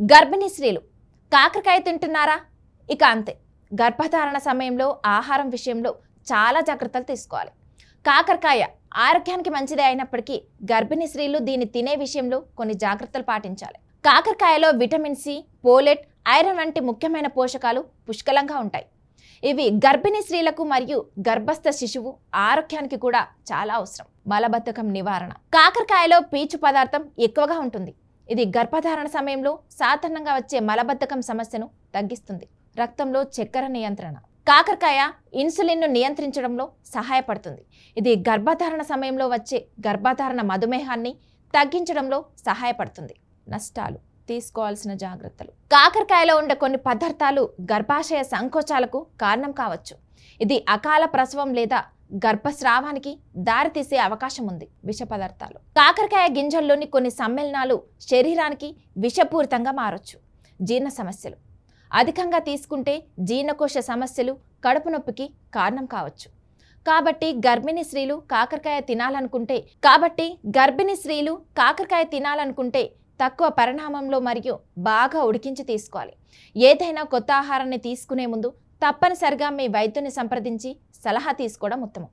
గర్భిణీ స్త్రీలు కాకరకాయ తింటున్నారా? ఇక అంతే. గర్భధారణ సమయంలో ఆహారం విషయంలో చాలా జాగ్రత్తలు తీసుకోవాలి. కాకరకాయ ఆరోగ్యానికి మంచిదే అయినప్పటికీ గర్భిణీ స్త్రీలు దీన్ని తినే విషయంలో కొన్ని జాగ్రత్తలు పాటించాలి. కాకరకాయలో విటమిన్ సి పోలెట్ ఐరన్ వంటి ముఖ్యమైన పోషకాలు పుష్కలంగా ఉంటాయి. ఇవి గర్భిణీ స్త్రీలకు మరియు గర్భస్థ శిశువు ఆరోగ్యానికి కూడా చాలా అవసరం. మలబద్ధకం నివారణ. కాకరకాయలో పీచు పదార్థం ఎక్కువగా ఉంటుంది. ఇది గర్భధారణ సమయంలో సాధారణంగా వచ్చే మలబద్ధకం సమస్యను తగ్గిస్తుంది. రక్తంలో చక్కెర నియంత్రణ. కాకరకాయ ఇన్సులిన్ను నియంత్రించడంలో సహాయపడుతుంది. ఇది గర్భధారణ సమయంలో వచ్చే గర్భధారణ మధుమేహాన్ని తగ్గించడంలో సహాయపడుతుంది. నష్టాలు. తీసుకోవాల్సిన జాగ్రత్తలు. కాకరకాయలో ఉండే కొన్ని పదార్థాలు గర్భాశయ సంకోచాలకు కారణం కావచ్చు. ఇది అకాల ప్రసవం లేదా గర్భస్రావానికి దారితీసే అవకాశం ఉంది విష పదార్థాలు. కాకరకాయ గింజల్లోని కొన్ని సమ్మేళనాలు శరీరానికి విషపూరితంగా మారొచ్చు. జీర్ణ సమస్యలు. అధికంగా తీసుకుంటే జీర్ణకోశ సమస్యలు కడుపు నొప్పికి కారణం కావచ్చు. కాబట్టి గర్భిణీ స్త్రీలు కాకరకాయ తినాలనుకుంటే కాబట్టి గర్భిణీ స్త్రీలు కాకరకాయ తినాలనుకుంటే తక్కువ పరిణామంలో మరియు బాగా ఉడికించి తీసుకోవాలి. ఏదైనా కొత్త ఆహారాన్ని తీసుకునే ముందు తప్పనిసరిగా మీ వైద్యుని సంప్రదించి సలహా తీసుకోవడం ఉత్తమం.